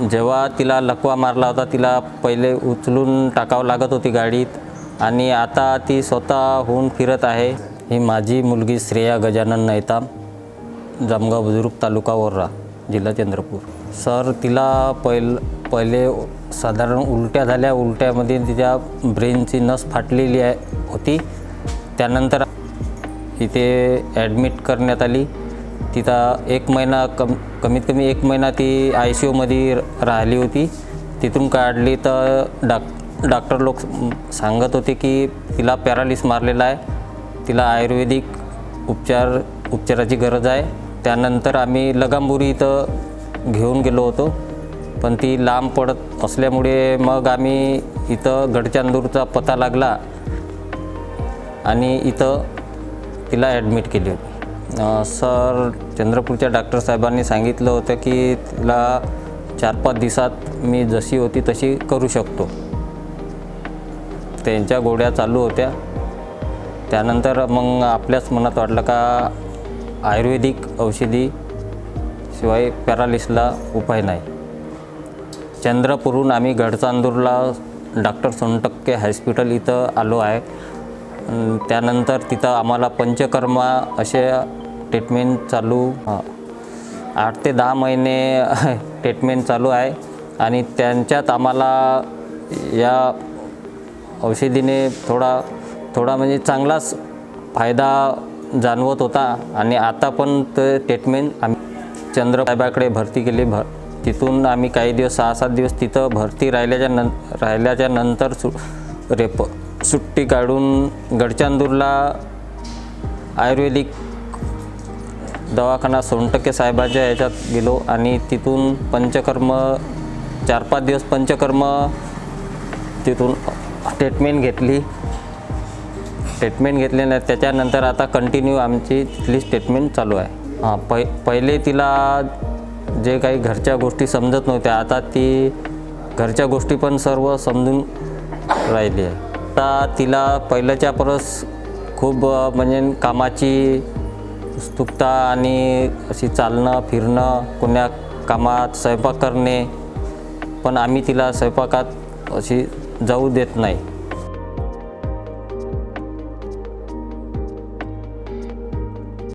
जेव्हा तिला लकवा मारला होता तिला पहिले उचलून टाकावं लागत होती गाडीत आणि आता ती स्वतःहून फिरत आहे. ही माझी मुलगी श्रेया गजानन नैताम जामगाव बुजुर्ग तालुका वर्रा जिल्हा चंद्रपूर. सर तिला पहिल पहिले साधारण उलट्या झाल्या उलट्यामध्ये तिच्या ब्रेनची नस फाटलेली आहे होती. त्यानंतर इथे ॲडमिट करण्यात आली. तिथं एक महिना कम कमीत कमी एक महिना ती आय सी यूमध्ये राहिली होती. तिथून काढली तर डाक डॉक्टर लोक सांगत होते की तिला पॅरालिस मारलेला आहे. तिला आयुर्वेदिक उपचार उपचाराची गरज आहे. त्यानंतर आम्ही लगांबुरी इथं घेऊन गेलो होतो. पण ती लांब पडत असल्यामुळे मग आम्ही इथं गडचांदूरचा पत्ता लागला आणि इथं तिला ॲडमिट केली होती. सर चंद्रपूरच्या डॉक्टर साहेबांनी सांगितलं होतं की तिला चार पाच दिवसात मी जशी होती तशी करू शकतो. त्यांच्या गोळ्या चालू होत्या. त्यानंतर मग आपल्याच मनात वाटलं का आयुर्वेदिक औषधी शिवाय पॅरालिसला उपाय नाही. चंद्रपूरहून आम्ही गडचांदूरला डॉक्टर सोनटक्के हॉस्पिटल इथं आलो आहे. त्यानंतर तिथं आम्हाला पंचकर्मा असे ट्रीटमेंट चालू आठ ते दहा महिने ट्रीटमेंट चालू आहे. आणि त्यांच्यात आम्हाला या औषधीने थोडा थोडा म्हणजे चांगलाच फायदा जाणवत होता. आणि आता पण ते ट्रीटमेंट आम्ही चंद्रसाहेबाकडे भरती केली. भर तिथून आम्ही काही दिवस सहा सात दिवस तिथं भरती राहिल्याच्या नं राहिल्याच्या नंतर सु रेप सुट्टी काढून गडचांदूरला आयुर्वेदिक दवाखाना सोनटक्के साहेबाच्या ह्याच्यात गेलो आणि तिथून पंचकर्म चार पाच दिवस पंचकर्म तिथून ट्रीटमेंट घेतली. ट्रीटमेंट घेतली नाही त्याच्यानंतर आता कंटिन्यू आमची तिथली ट्रीटमेंट चालू आहे. हां पै पहिले तिला जे काही घरच्या गोष्टी समजत नव्हत्या आता ती घरच्या गोष्टी पण सर्व समजून राहिली आहे. आता तिला पहिल्याच्या परस खूप म्हणजे कामाची उत्सुकता आणि अशी चालणं फिरणं कोण्या कामात स्वयंपाक करणे पण आम्ही तिला स्वयंपाकात अशी जाऊ देत नाही.